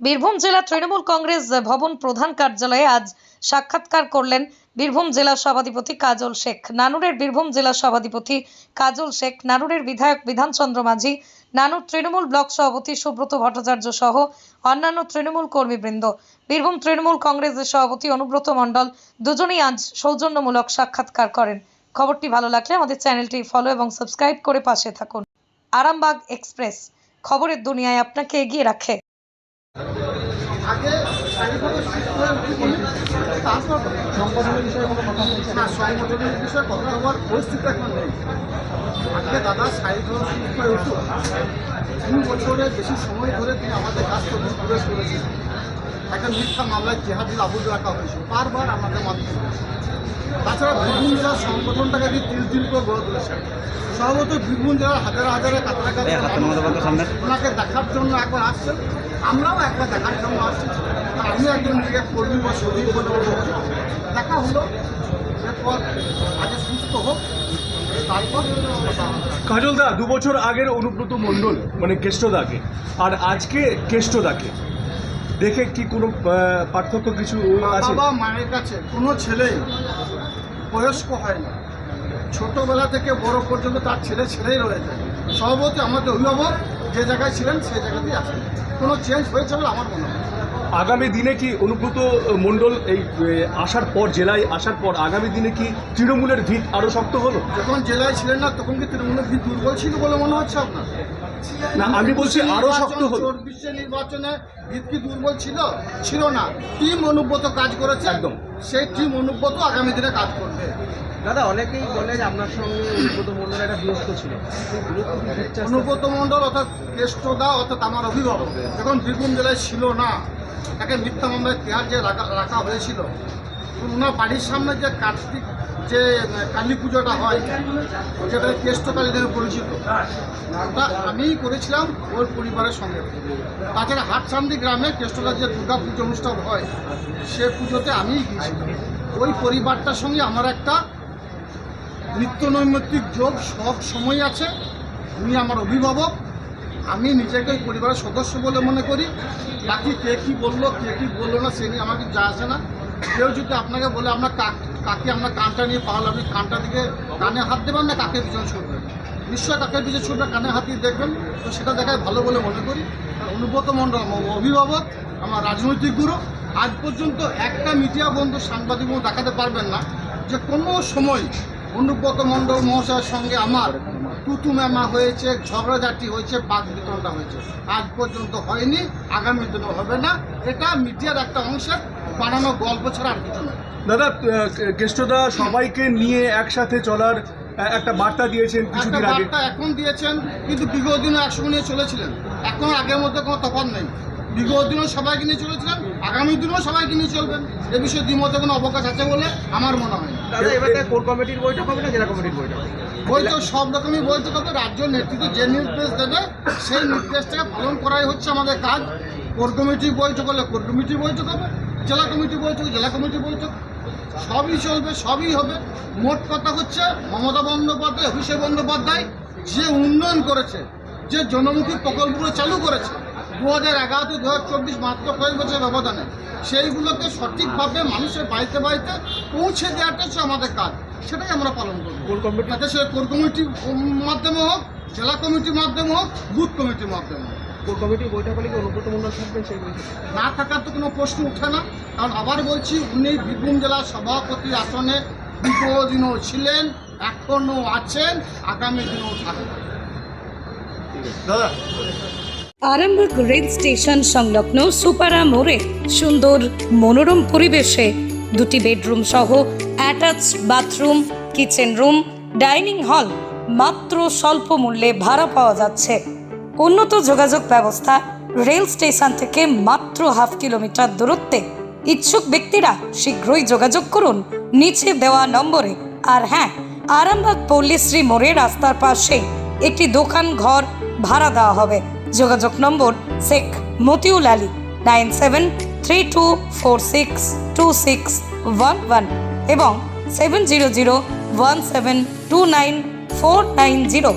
বীরভূম জেলা তৃণমূল কংগ্রেস ভবন প্রধান কার্যালয়ে আজ সাক্ষাৎকার করলেন বীরভূম জেলা সভাধিপতি কাজল শেখ, নানুরের বীরভূম জেলা সভাধিপতি কাজল শেখ, নানুরের বিধায়ক বিধানচন্দ্র মাঝি নানুর তৃণমূল ব্লক সভাপতি সুব্রত ভট্টাচার্য সহ অন্যান্য তৃণমূল কর্মীবৃন্দ। বীরভূম তৃণমূল কংগ্রেসের সভাপতি অনুব্রত মণ্ডল দুজনেই আজ সৌজন্যমূলক সাক্ষাৎকার করেন। খবরটি ভালো লাগলে আমাদের চ্যানেলটি ফলো এবং সাবস্ক্রাইব করে পাশে থাকুন। আরামবাগ এক্সপ্রেস, খবরের দুনিয়ায় আপনাকে এগিয়ে রাখে। আগে শারীরিকভাবে সুস্থ হয়ে উঠি বলি? তারপর সংগঠনের বিষয়ে কোনো কথা হচ্ছে না। সংগঠনের বিষয়ে কথা হওয়ার পরিস্থিতি এখন নেই। আজকে দাদা শারীরিকভাবে সুস্থ হয়ে উঠুক তিন বছরের বেশি সময় ধরে তিনি আমাদের কাছ থেকে প্রবেশ করেছেন। একটা মিথ্যা মামলায় জেহাদিল আবুদ রাখা হয়েছে। বারবার আমাদের মাধ্যমে তাছাড়া বীরভূম জেলার সংগঠনটাকে দিয়ে তিল তিল করে গড়ে তুলেছেন। সর্বত বীরভূম জেলার হাজারে হাজারে কাছাকাছি ওনাকে দেখার জন্য একবার আসছেন। আমরাও একটা দেখার জন্য আসছি। আমি একজন নিজেকে কর্মী বা সজীব বলে দেখা হলো এরপর আগে সুস্থ হোক হবে। কাজলদা দু বছর আগের অনুব্রত মণ্ডল মানে কেষ্টদাকে আর আজকে কেষ্টদাকে দেখে কি কোনো পার্থক্য কিছু আছে? বাবা মায়ের কাছে কোনো ছেলে বয়স্ক হয় না। ছোটবেলা থেকে বড় পর্যন্ত তার ছেলে ছেলেই রয়ে যায় সভাপতি আমাদের অভিভাবক যে জায়গায় ছিলেন সেই জায়গাতেই আছেন। কোনো চেঞ্জ হয়েছে বলে আমার মনে হয় আগামী দিনে কি অনুব্রত মণ্ডল এই আসার পর জেলায় আসার পর আগামী দিনে কি তৃণমূলের ভিত আরও শক্ত হলো? যখন জেলায় ছিলেন না তখন কি তৃণমূলের ভিত দুর্বল ছিল বলে মনে হচ্ছে আপনার? না আমি বলছি আরও শক্ত হলো। চব্বিশে নির্বাচনে ভিত কি দুর্বল ছিল? ছিল না। টিম অনুব্রত কাজ করেছে। একদম। সেই টিম অনুব্রত আগামী দিনে কাজ করবে। দাদা অনেকেই বলে যে আপনার সঙ্গে অনুব্রত মন্ডল একটা দূরত্ব ছিল? অনুব্রত মণ্ডল অর্থাৎ কেষ্টদা অর্থাৎ আমার অভিভাবক। যখন বীরভূম জেলায় ছিল না তাকে মিথ্যা মামলায় তেহার যে রাখা রাখা হয়েছিল। ওনার বাড়ির সামনে যে কার্তিক যে কালী পুজোটা হয়, যেটা কেষ্টকালী নামে পরিচিত, ওটা আমিই করেছিলাম ওর পরিবারের সঙ্গে। তাছাড়া হাটসান্দি গ্রামে কেষ্টকার যে দুর্গা পুজো অনুষ্ঠান হয়, সে পুজোতে আমিই গিয়েছিলাম। ওই পরিবারটার সঙ্গে আমার একটা নিত্য নৈমিত্তিক যোগ সব সময় আছে। উনি আমার অভিভাবক। আমি নিজেকে পরিবারের সদস্য বলে মনে করি। বাকি কে কী বলল, কে কী বলল না, সে নিয়ে আমাকে যা আসে না। কেউ যদি আপনাকে বলে আপনার কাক আপনার কানটা নিয়ে পাওয়াল আপনি কানটা দিকে কানে হাত দেবেন না, কাকের পিছনে ছুটবেন নিশ্চয় কাকের পিছনে ছুটবে, কানে হাত দিয়ে দেখবেন, তো সেটা দেখায় ভালো বলে মনে করি। আর অনুব্রত মণ্ডল অভিভাবক, আমার রাজনৈতিক গুরু, আজ পর্যন্ত একটা মিডিয়া বন্ধু সাংবাদিক দেখাতে পারবেন না যে কোনো সময় অনুব্রত মণ্ডল মহাশয়ের সঙ্গে আমার তুতু মেমা হয়েছে, ঝগড়াঝাটি হয়েছে বাঘ বিতরণটা হয়েছে। আজ পর্যন্ত হয়নি, আগামী দিনও হবে না। এটা মিডিয়ার একটা অংশের বানানো গল্প ছাড়া আর কিছু নয় দাদা কেষ্টদা সবাইকে নিয়ে একসাথে চলার একটা বার্তা দিয়েছেন একটা কিছুদিন আগে। বার্তা এখন দিয়েছেন কিন্তু বিগত দিনও একসঙ্গে নিয়ে চলেছিলেন। এখন আগের মধ্যে কোনো তফাৎ নেই। বিগত দিনও সবাইকে নিয়ে চলেছিলেন আগামী দিনেও সবাইকে নিয়ে চলবেন। এ বিষয়ে দ্বিমতে কোনো অবকাশ আছে বলে আমার মনে হয় দাদা এবার কোর কমিটির বৈঠক হবে না জেলা কমিটির বৈঠক হবে? বৈঠক সব রকমই বৈঠক হবে রাজ্য নেতৃত্ব যে নির্দেশ দেবে সেই নির্দেশটাকে পালন করাই হচ্ছে আমাদের কাজ। কোর কমিটি বৈঠক হলে কোর কমিটি বৈঠক হবে। জেলা কমিটি বৈঠক জেলা কমিটি বৈঠক সবই চলবে সবই হবে। মোট কথা হচ্ছে মমতা বন্দ্যোপাধ্যায় অভিষেক বন্দ্যোপাধ্যায় যে উন্নয়ন করেছে যে জনমুখী প্রকল্পগুলো চালু করেছে দু হাজার এগারো থেকে দু হাজার চব্বিশ মাত্র কয়েক বছর ব্যবধানে সেইগুলোকে সঠিকভাবে মানুষের বাড়িতে বাড়িতে পৌঁছে দেওয়াটা হচ্ছে আমাদের কাজ। সেটাই আমরা পালন করব। তাতে সে কোর কমিটির মাধ্যমে হোক জেলা কমিটির মাধ্যমে হোক বুথ কমিটির মাধ্যমে হোক। কমিটির বৈঠক হলে কি অনুব্রত মন্ডল থাকবেন সেই বৈঠকে? না থাকার তো কোনো প্রশ্ন ওঠে না। কারণ আবার বলছি উনি বীরভূম জেলার সভাপতি আসনে বিগত ছিলেন এখনও আছেন আগামী দিনেও থাকবেন। দাদা। আরামবাগ রেল স্টেশন সংলগ্ন সুপারা মোড়ে সুন্দর মনোরম পরিবেশে দুটি বেডরুম সহ attach bathroom kitchen room dining hall মাত্র স্বল্প মূল্যে ভাড়া পাওয়া যাচ্ছে। উন্নত যোগাযোগ ব্যবস্থা রেল স্টেশন থেকে মাত্র হাফ কিলোমিটার দূরত্বে। ইচ্ছুক ব্যক্তিরা শীঘ্রই যোগাযোগ করুন, নিচে দেওয়া নম্বরে। আর হ্যাঁ আরামবাগ পল্লীশ্রী মোড়ে রাস্তার পাশে একটি দোকান ঘর ভাড়া দেওয়া হবে। যোগাযোগ নম্বর Sheikh Motiul Ali, nine seven three two four six two six one one এবং seven zero zero one seven two nine four nine zero.